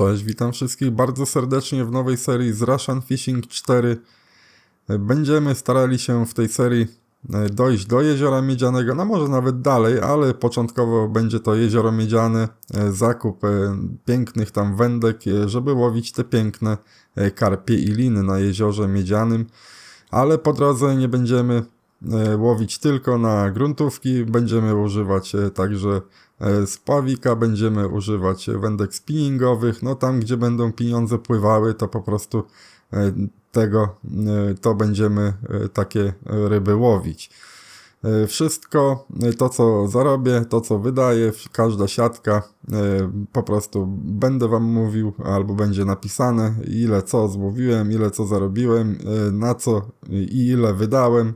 Cześć, witam wszystkich bardzo serdecznie w nowej serii z Russian Fishing 4. Będziemy starali się w tej serii e, dojść do Jeziora Miedzianego, no może nawet dalej, ale początkowo będzie to Jezioro Miedziane, e, zakup e, pięknych tam wędek, żeby łowić te piękne karpie i liny na Jeziorze Miedzianym, ale po drodze nie będziemy łowić tylko na gruntówki, będziemy używać e, także e, spławika, będziemy używać e, wędek spinningowych, no tam gdzie będą pieniądze pływały, to po prostu e, tego, e, to będziemy e, takie e, ryby łowić. E, Wszystko e, to, co zarobię, to, co wydaję, każda siatka, e, po prostu będę Wam mówił, albo będzie napisane, ile co złowiłem, ile co zarobiłem, e, na co i ile wydałem.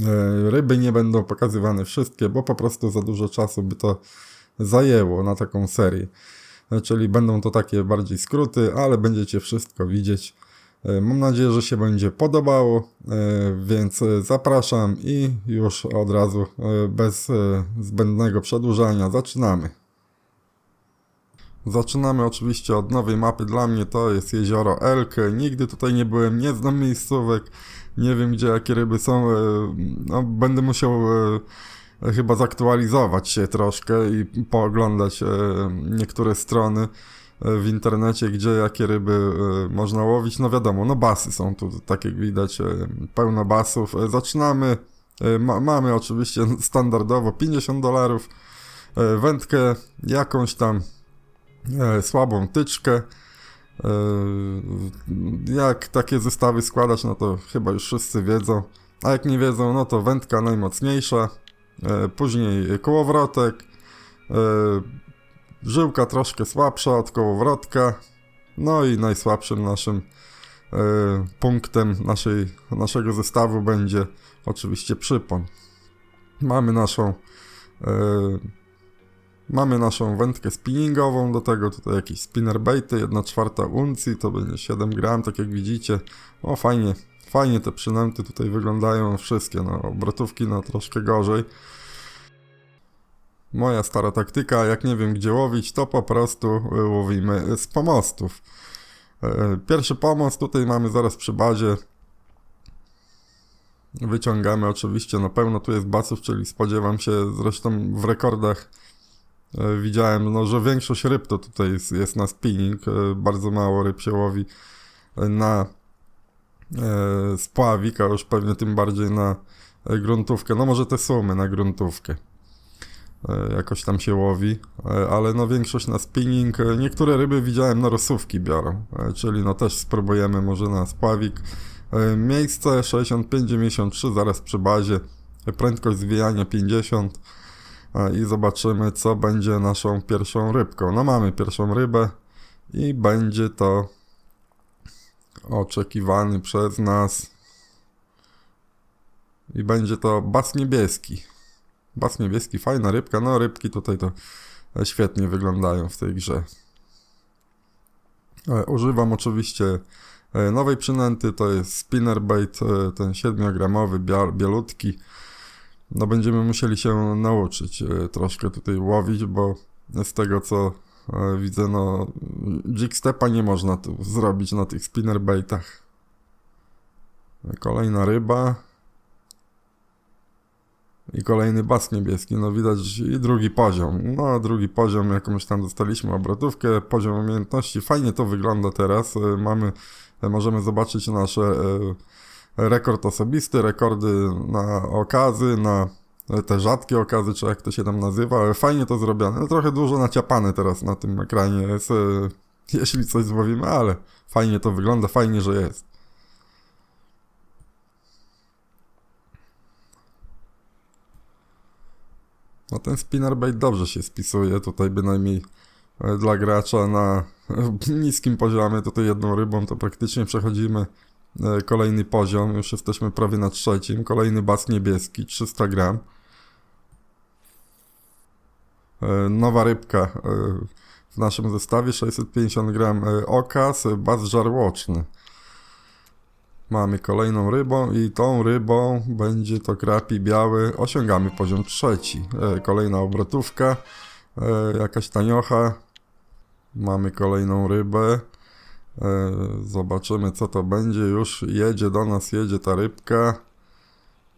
E, Ryby nie będą pokazywane wszystkie, bo po prostu za dużo czasu by to zajęło na taką serię. E, Czyli będą to takie bardziej skróty, ale będziecie wszystko widzieć. E, Mam nadzieję, że się będzie podobało, więc zapraszam i już od razu, bez zbędnego przedłużania, zaczynamy. Zaczynamy oczywiście od nowej mapy. Dla mnie to jest jezioro Elk. Nigdy tutaj nie byłem, nie znam miejscówek, nie wiem gdzie jakie ryby są. e, No, będę musiał e, chyba zaktualizować się troszkę i pooglądać e, niektóre strony w internecie, gdzie jakie ryby można łowić. No wiadomo, no basy są tu, tak jak widać, pełno basów. Zaczynamy. Ma, mamy oczywiście standardowo 50 dolarów, wędkę jakąś tam słabą tyczkę. E, Jak takie zestawy składać, no to chyba już wszyscy wiedzą. A jak nie wiedzą, no to wędka najmocniejsza, e, później kołowrotek, e, żyłka troszkę słabsza od kołowrotka, no i najsłabszym naszym e, punktem naszej, naszego zestawu będzie oczywiście przypon. Mamy naszą e, Mamy naszą wędkę spinningową, do tego tutaj jakieś spinnerbaity, 1 czwarta uncji, to będzie 7 gram, tak jak widzicie. O, fajnie, fajnie te przynęty tutaj wyglądają wszystkie, no, obrotówki no troszkę gorzej. Moja stara taktyka, jak nie wiem gdzie łowić, to po prostu y, łowimy z pomostów. E, Pierwszy pomost tutaj mamy zaraz przy bazie. Wyciągamy oczywiście, no pełno tu jest basów, czyli spodziewam się, zresztą w rekordach Widziałem, no, że większość ryb to tutaj jest, jest na spinning. e, Bardzo mało ryb się łowi e, na e, spławik, a już pewnie tym bardziej na e, gruntówkę. No może te sumy na gruntówkę. E, Jakoś tam się łowi, e, ale no większość na spinning. E, Niektóre ryby widziałem na rosówki biorą, e, czyli no też spróbujemy może na spławik. E, Miejsce 65-93 zaraz przy bazie. E, Prędkość zwijania 50. I zobaczymy, co będzie naszą pierwszą rybką. No mamy pierwszą rybę i będzie to oczekiwany przez nas i będzie to bas niebieski. Bas niebieski, fajna rybka. No rybki tutaj to świetnie wyglądają w tej grze. E, Używam oczywiście e, nowej przynęty, to jest spinnerbait, e, ten 7-gramowy, bia- bielutki no będziemy musieli się nauczyć e, troszkę tutaj łowić, bo z tego co e, widzę, no jigstepa nie można tu zrobić na tych spinnerbaitach. Kolejna ryba. I kolejny bas niebieski, no widać i drugi poziom. No drugi poziom, jakąś tam dostaliśmy obrotówkę, poziom umiejętności. Fajnie to wygląda teraz. E, Mamy, możemy zobaczyć nasze rekord osobisty, rekordy na okazy, na te rzadkie okazy, czy jak to się tam nazywa, ale fajnie to zrobione. No, trochę dużo naciapane teraz na tym ekranie jest, e, jeśli coś złowimy, ale fajnie to wygląda, fajnie, że jest. No ten spinnerbait dobrze się spisuje, tutaj bynajmniej e, dla gracza na niskim poziomie, tutaj jedną rybą to praktycznie przechodzimy kolejny poziom, już jesteśmy prawie na trzecim, kolejny bas niebieski, 300 gram. E, Nowa rybka e, w naszym zestawie, 650 gram e, okas, e, bas żarłoczny. Mamy kolejną rybą i tą rybą będzie to krapi biały, osiągamy poziom trzeci. E, Kolejna obrotówka, e, jakaś taniocha, Mamy kolejną rybę. E, Zobaczymy co to będzie. Już jedzie do nas, jedzie ta rybka.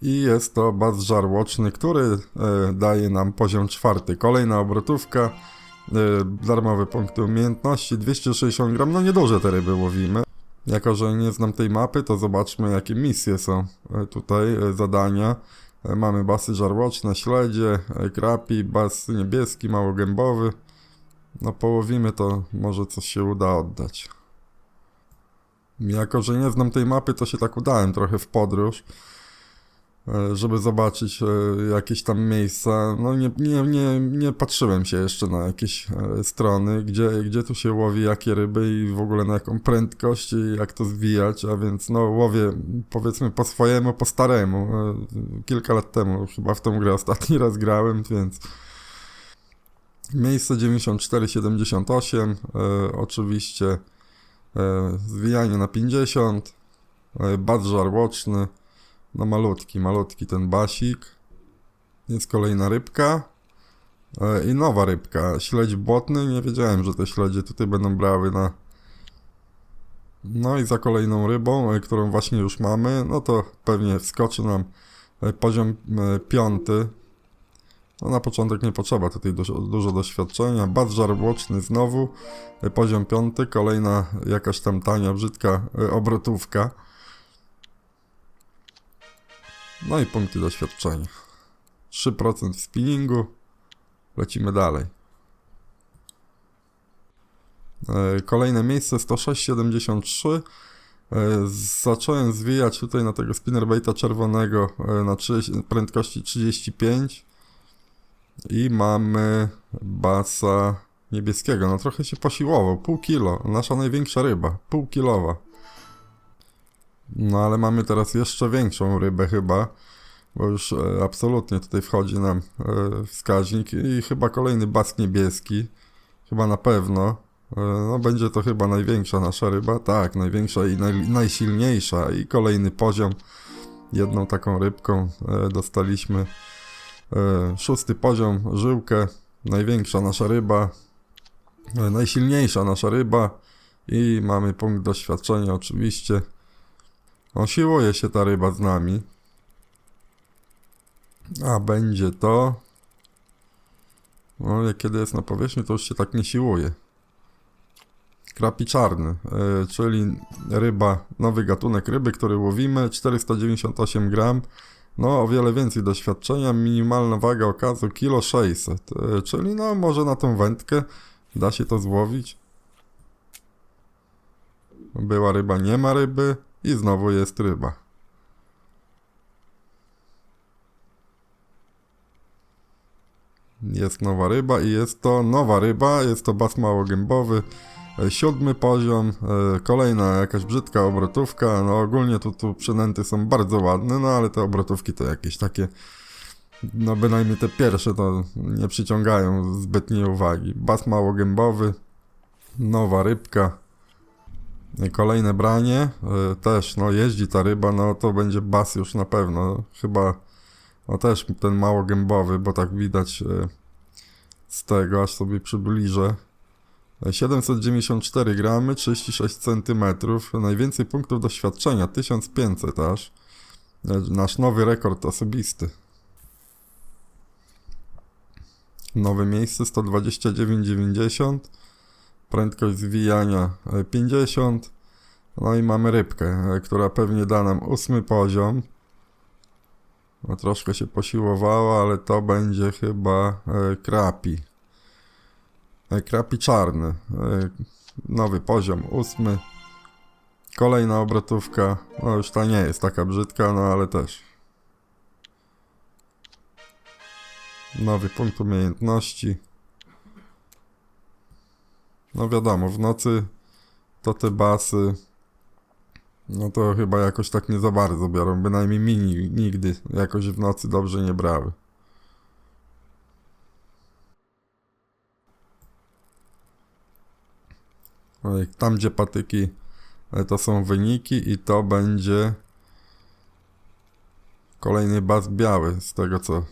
I jest to baz żarłoczny, który e, daje nam poziom czwarty. Kolejna obrotówka. E, Darmowe punkty umiejętności. 260 gram. No nieduże te ryby łowimy. Jako, że nie znam tej mapy, to zobaczmy jakie misje są tutaj, zadania. Mamy basy żarłoczne, śledzie, krapi, bas niebieski, małogębowy. No połowimy to, może coś się uda oddać. Jako, że nie znam tej mapy, to się tak udałem trochę w podróż, e, żeby zobaczyć e, jakieś tam miejsca. No nie, nie, nie, nie patrzyłem się jeszcze na jakieś e, strony, gdzie, gdzie tu się łowi, jakie ryby i w ogóle na jaką prędkość i jak to zwijać, a więc no łowię powiedzmy po swojemu, po staremu. Kilka lat temu chyba w tą grę ostatni raz grałem, więc... Miejsce 94-78, e, oczywiście zwijanie na 50, e, bat żarłoczny, no malutki, malutki ten basik. Jest kolejna rybka e, i nowa rybka, śledź błotny, nie wiedziałem, że te śledzie tutaj będą brały na... No i za kolejną rybą, e, którą właśnie już mamy, no to pewnie wskoczy nam e, poziom e, piąty, no na początek nie potrzeba tutaj dużo, dużo doświadczenia. Bat żarłoczny znowu, y, poziom piąty, kolejna jakaś tam tania, brzydka y, obrotówka. No i punkty doświadczenia. 3% w spinningu. Lecimy dalej. Y, Kolejne miejsce 106,73. Y, Zacząłem zwijać tutaj na tego spinnerbaita czerwonego na 30, prędkości 35. I mamy basa niebieskiego. No trochę się posiłował. Pół kilo. Nasza największa ryba. Pół kilowa. No ale mamy teraz jeszcze większą rybę chyba. Bo już e, absolutnie tutaj wchodzi nam e, wskaźnik. I chyba kolejny bask niebieski. Chyba na pewno. E, no będzie to chyba największa nasza ryba. Tak, największa i naj, najsilniejsza. I kolejny poziom. Jedną taką rybką e, dostaliśmy. E, Szósty poziom, żyłkę, największa nasza ryba, e, najsilniejsza nasza ryba i mamy punkt doświadczenia oczywiście. Osiłuje się ta ryba z nami. A będzie to... No, ale kiedy jest na powierzchni, to już się tak nie siłuje. Krapi czarny, e, czyli ryba, nowy gatunek ryby, który łowimy, 498 gram. No, o wiele więcej doświadczenia, minimalna waga okazu kilo 600, e, czyli no może na tą wędkę da się to złowić. Była ryba, nie ma ryby i znowu jest ryba. Jest nowa ryba i jest to nowa ryba, jest to bas małogębowy, siódmy poziom, e, kolejna jakaś brzydka obrotówka, no ogólnie tu, tu przynęty są bardzo ładne, no ale te obrotówki to jakieś takie, no bynajmniej te pierwsze to nie przyciągają zbytniej uwagi. Bas małogębowy, nowa rybka, E, kolejne branie, e, też no jeździ ta ryba, no to będzie bas już na pewno, chyba no też ten małogębowy, bo tak widać e, z tego, aż sobie przybliżę. 794 gramy, 36 cm, najwięcej punktów doświadczenia, 1500 aż. E, Nasz nowy rekord osobisty. Nowe miejsce 129,90. Prędkość zwijania e, 50. No i mamy rybkę, e, która pewnie da nam ósmy poziom. No troszkę się posiłowała, ale to będzie chyba e, krapi. Krapi czarny. E, nowy poziom, ósmy. Kolejna obrotówka. No już ta nie jest taka brzydka, no ale też. Nowy punkt umiejętności. No wiadomo, w nocy to te basy. No to chyba jakoś tak nie za bardzo biorą. Bynajmniej mini nigdy jakoś w nocy dobrze nie brały. Tam gdzie patyki e, to są wyniki i to będzie kolejny bas biały z tego co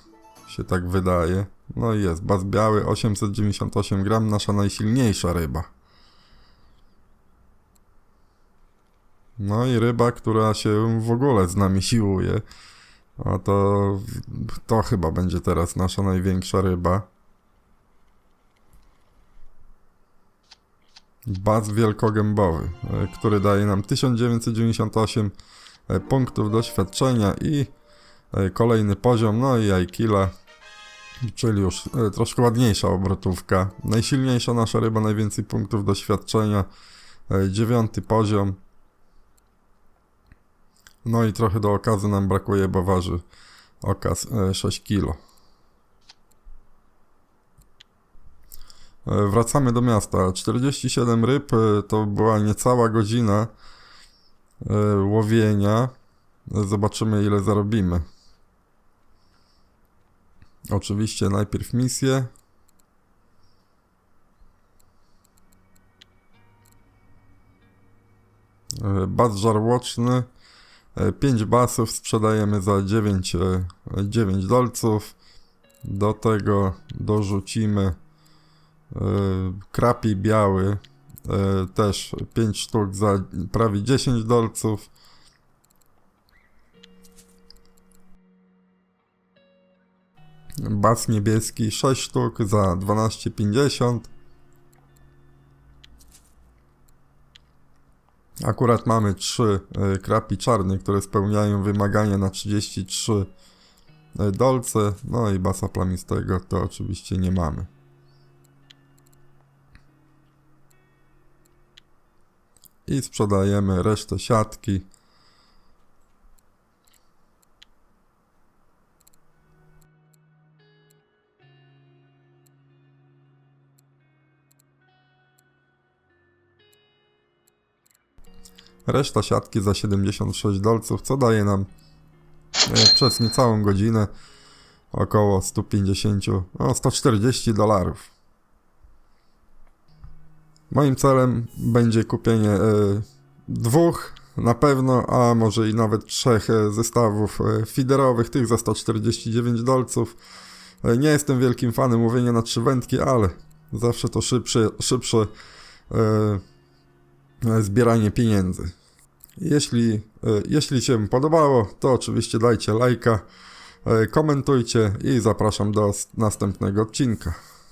się tak wydaje. No i jest, bas biały 898 gram, nasza najsilniejsza ryba. No i ryba, która się w ogóle z nami siłuje. A to, to chyba będzie teraz nasza największa ryba. Baz wielkogębowy, e, który daje nam 1998 e, punktów doświadczenia i e, kolejny poziom, no i Aikila, czyli już troszkę ładniejsza obrotówka. Najsilniejsza nasza ryba, najwięcej punktów doświadczenia, dziewiąty poziom. No i trochę do okazu nam brakuje, bo waży okaz e, 6 kg. Wracamy do miasta. 47 ryb e, to była niecała godzina e, łowienia. E, Zobaczymy ile zarobimy. Oczywiście najpierw misję. E, Bas żarłoczny. 5 basów sprzedajemy za 9, e, 9 dolców. Do tego dorzucimy e, krapi biały. e, Też 5 sztuk za prawie 10 dolców. Bas niebieski 6 sztuk za 12,50. Akurat mamy 3 krapi czarne, które spełniają wymagania na 33 e, dolce. No i basa plamistego to oczywiście nie mamy. I sprzedajemy resztę siatki. Reszta siatki za 76 dolców, co daje nam e, przez niecałą godzinę około 150, no 140 dolarów. Moim celem będzie kupienie e, dwóch na pewno, a może i nawet trzech e, zestawów e, feederowych, tych za 149 dolców. Nie jestem wielkim fanem łowienia na trzy wędki, ale zawsze to szybsze, szybsze zbieranie pieniędzy. Jeśli, jeśli się podobało, to oczywiście dajcie lajka, komentujcie i zapraszam do następnego odcinka.